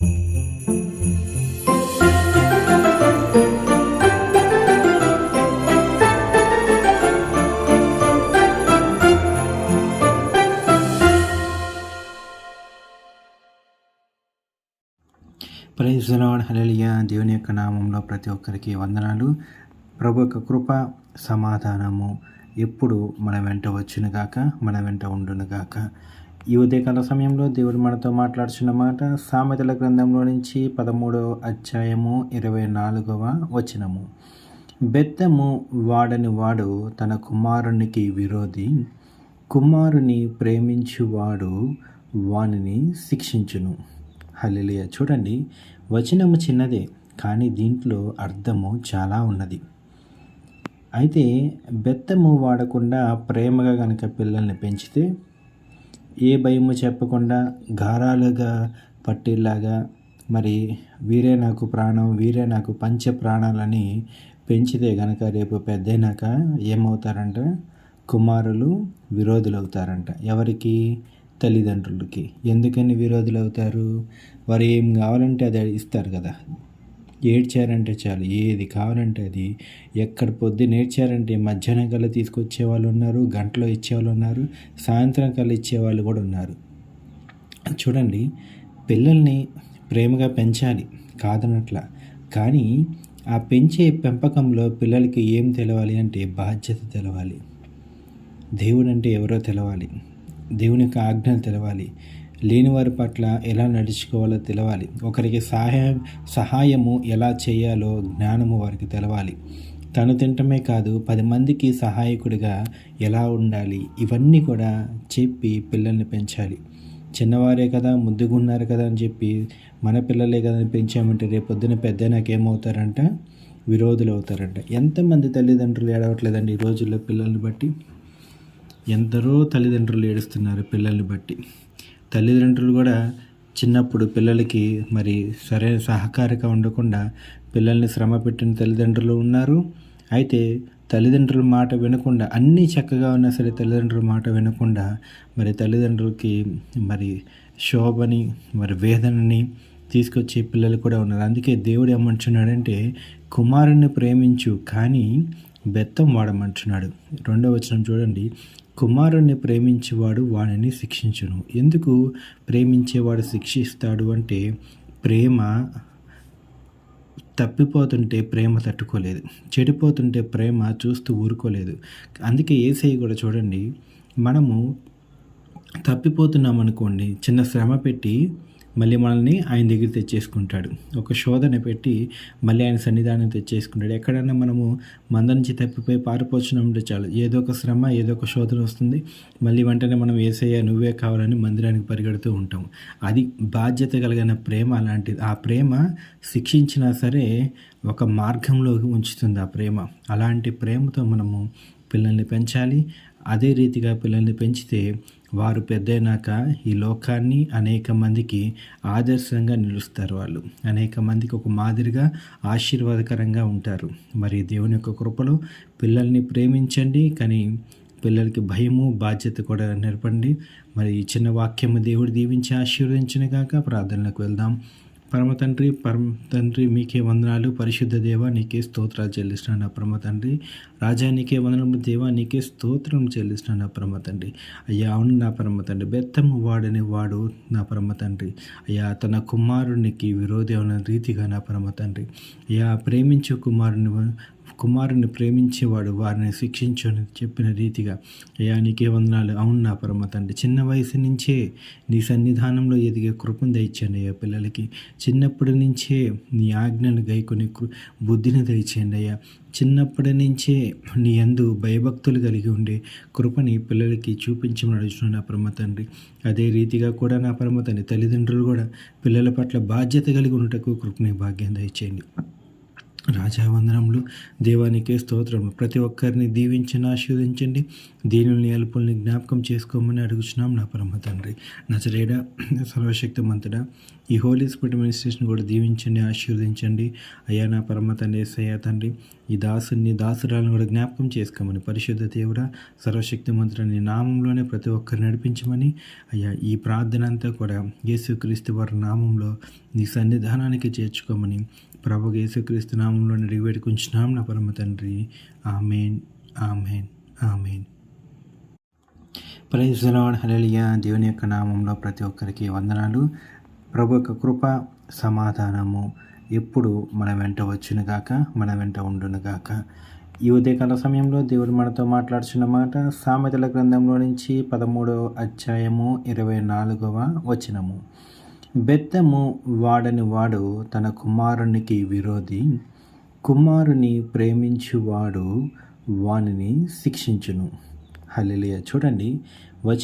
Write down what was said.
Praise lord దేవుని యొక్క నామంలో ప్రతి ఒక్కరికి వందనాలు. ప్రభు యొక్క కృప సమాధానము ఎప్పుడు మన వెంట వచ్చును గాక మన వెంట ఉండును గాక. ఈ ఉదయకాల సమయంలో దేవుడు మనతో మాట్లాడుచున్న మాట సామెతల గ్రంథంలో నుంచి పదమూడవ అధ్యాయము ఇరవై నాలుగవ వచనము. బెత్తము వాడని వాడు తన కుమారునికి విరోధి కుమారుని ప్రేమించువాడు వానిని శిక్షించును. హలిలియ చూడండి వచనము చిన్నదే కానీ దీంట్లో అర్థము చాలా ఉన్నది. అయితే బెత్తము వాడకుండా ప్రేమగా కనుక పిల్లల్ని పెంచితే ఏ భయము చెప్పకుండా గారాలుగా పట్టేలాగా మరి వీరే నాకు ప్రాణం వీరే నాకు పంచ ప్రాణాలని పెంచితే గనక రేపు పెద్దయినాక ఏమవుతారంట? కుమారులు విరోధులు అవుతారంట ఎవరికి? తల్లిదండ్రులకి. ఎందుకని విరోధులు అవుతారు వారు ఏం కావాలంటే అది ఇస్తారు కదా. ఏడ్చారంటే చాలు ఏది కావాలంటే అది. ఎక్కడ పొద్దున్న ఏడ్చారంటే మధ్యాహ్నం కల్లా తీసుకొచ్చే వాళ్ళు ఉన్నారు గంటలో ఇచ్చేవాళ్ళు ఉన్నారు సాయంత్రం కల్లా ఇచ్చేవాళ్ళు కూడా ఉన్నారు. చూడండి పిల్లల్ని ప్రేమగా పెంచాలి కాదనట్ల. కానీ ఆ పెంచే పెంపకంలో పిల్లలకి ఏం తెలవాలి అంటే బాధ్యత తెలవాలి. దేవుడు అంటే ఎవరో తెలవాలి. దేవుని యొక్క ఆజ్ఞలు తెలవాలి. లేని వారి పట్ల ఎలా నడుచుకోవాలో తెలవాలి. ఒకరికి సహాయం సహాయము ఎలా చేయాలో జ్ఞానము వారికి తెలవాలి. తను తినటమే కాదు పది మందికి సహాయకుడిగా ఎలా ఉండాలి? ఇవన్నీ కూడా చెప్పి పిల్లల్ని పెంచాలి. చిన్నవారే కదా ముద్దుగున్నారు కదా అని చెప్పి మన పిల్లలే కదా అని పెంచామంటే రేపు పొద్దున పెద్ద నాకేమవుతారంట? విరోధులు అవుతారంట ఎంతమంది తల్లిదండ్రులు ఏడవట్లేదండి ఈ రోజుల్లో పిల్లల్ని బట్టి? ఎందరో తల్లిదండ్రులు ఏడుస్తున్నారు పిల్లల్ని బట్టి. తల్లిదండ్రులు కూడా చిన్నప్పుడు పిల్లలకి మరి సరైన సహకారిగా ఉండకుండా పిల్లల్ని శ్రమ పెట్టిన తల్లిదండ్రులు ఉన్నారు. అయితే తల్లిదండ్రుల మాట వినకుండా అన్నీ చక్కగా ఉన్నా సరే తల్లిదండ్రుల మాట వినకుండా మరి తల్లిదండ్రులకి మరి శోభని మరి వేదనని తీసుకొచ్చే పిల్లలు కూడా ఉన్నారు. అందుకే దేవుడు ఏమంటున్నాడంటే కుమారుణ్ణి ప్రేమించు కానీ బెత్తం వాడమంటున్నాడు. రెండవ వచనం చూడండి. కుమారుణ్ణి ప్రేమించేవాడు వాడిని శిక్షించును. ఎందుకు ప్రేమించేవాడు శిక్షిస్తాడు అంటే ప్రేమ తప్పిపోతుంటే ప్రేమ తట్టుకోలేదు. చెడిపోతుంటే ప్రేమ చూస్తూ ఊరుకోలేదు. అందుకే ఏసై కూడా చూడండి మనము తప్పిపోతున్నాం అనుకోండి చిన్న శ్రమ పెట్టి మళ్ళీ మనల్ని ఆయన దగ్గర తెచ్చేసుకుంటాడు. ఒక శోధన పెట్టి మళ్ళీ ఆయన సన్నిధానం తెచ్చేసుకుంటాడు. ఎక్కడైనా మనము మంద నుంచి తప్పిపోయి పారిపోచున్నామంటే చాలు. ఏదో ఒక శ్రమ ఏదో ఒక శోధన వస్తుంది. మళ్ళీ వెంటనే మనం ఏసయ్య నువ్వే కావాలని మందిరానికి పరిగెడుతూ ఉంటాం. అది బాధ్యత కలిగిన ప్రేమ అలాంటిది. ఆ ప్రేమ శిక్షించినా సరే ఒక మార్గంలోకి ఉంచుతుంది ఆ ప్రేమ. అలాంటి ప్రేమతో మనము పిల్లల్ని పెంచాలి. అదే రీతిగా పిల్లల్ని పెంచితే వారు పెద్దయినాక ఈ లోకాన్ని అనేక మందికి ఆదర్శంగా నిలుస్తారు వాళ్ళు. అనేక మందికి ఒక మాదిరిగా ఆశీర్వాదకరంగా ఉంటారు. మరి దేవుని యొక్క కృపలో పిల్లల్ని ప్రేమించండి కానీ పిల్లలకి భయము బాధ్యత కూడా నేర్పండి. మరి ఈ చిన్న వాక్యము దేవుడు దీవించి ఆశీర్వదించిన కాక ప్రార్థనలకు వెళ్దాం. పరమ తండ్రి పరమ తండ్రి మీకే వందనాలు. పరిశుద్ధ దేవ నీకే స్తోత్రాలు చెల్లిస్తున్నాను నా పరమ తండ్రి రాజా నీకే వందనము దేవ నీకే స్తోత్రం చెల్లిస్తున్నాను నా పరమ తండ్రి అయ్యా అవును నా పరమ తండ్రి బెత్తము వాడని వాడు నా పరమ తండ్రి అయ్యా తన కుమారునికి విరోధి ఉన్న రీతిగా నా పరమ తండ్రి అయ్యా ప్రేమించు కుమారుని కుమారుని ప్రేమించేవాడు వారిని శిక్షించని చెప్పిన రీతిగా అయ్యా నీకే వందనాలు. అవును నా పరమ తండ్రి. చిన్న వయసు నుంచే నీ సన్నిధానంలో ఎదిగే కృపను దయచేయండి అయ్యా పిల్లలకి. చిన్నప్పటి నుంచే నీ ఆజ్ఞను గైకొని బుద్ధిని దయచేయండి అయ్యా చిన్నప్పటి నుంచే నీ అందు భయభక్తులు కలిగి ఉండే కృపని పిల్లలకి చూపించమని అడుగుతున్నాను నా పరమ తండ్రి. అదే రీతిగా కూడా నా పరమ తండ్రి తల్లిదండ్రులు కూడా పిల్లల పట్ల బాధ్యత కలిగి ఉండటకు కృపని భాగ్యం దయచేయండి. రాజా దేవానికే స్తోత్రము. ప్రతి ఒక్కరిని దీవించిన ఆశీర్వదించండి. దీనుల్ని అల్పుల్ని జ్ఞాపకం చేసుకోమని అడుగుచున్నాం నా పరమ తండ్రి. నచరేడ సర్వశక్తిమంతుడా ఈ హోలీ స్పిరిట్ మినిస్ట్రేషన్ కూడా దీవించండి ఆశీర్వదించండి. అయ్యా నా పరమ తండ్రి సయ్యా తండ్రి ఈ దాసుని దాసురాలను కూడా జ్ఞాపకం చేసుకోమని పరిశుద్ధ దేవుడ సర్వశక్తి మంత్రుని నామంలోనే ప్రతి ఒక్కరిని నడిపించమని అయ్యా ఈ ప్రార్థన అంతా కూడా యేసుక్రీస్తు వారి నామంలో నీ సన్నిధానానికి చేర్చుకోమని ప్రభు యేసుక్రీస్తు నామంలో అడిగి వేడుకుంటున్నాం నా పరమ తండ్రి amen amen amen. Praise hallelujah దేవుని యొక్క నామంలో ప్రతి ఒక్కరికి వందనాలు. ప్రభు యొక్క కృప సమాధానము ఎప్పుడు మన వెంట వచ్చును గాక మన వెంట ఉండును గాక. ఈ ఉదయకాల సమయంలో దేవుడు మనతో మాట్లాడుచున్న మాట సామెతల గ్రంథంలో నుంచి పదమూడవ అధ్యాయము ఇరవై నాలుగవ వచనము. బెత్తము వాడని వాడు తన కుమారునికి విరోధి. కుమారుని ప్రేమించువాడు వానిని శిక్షించును. హల్లెలూయా. చూడండి. వచన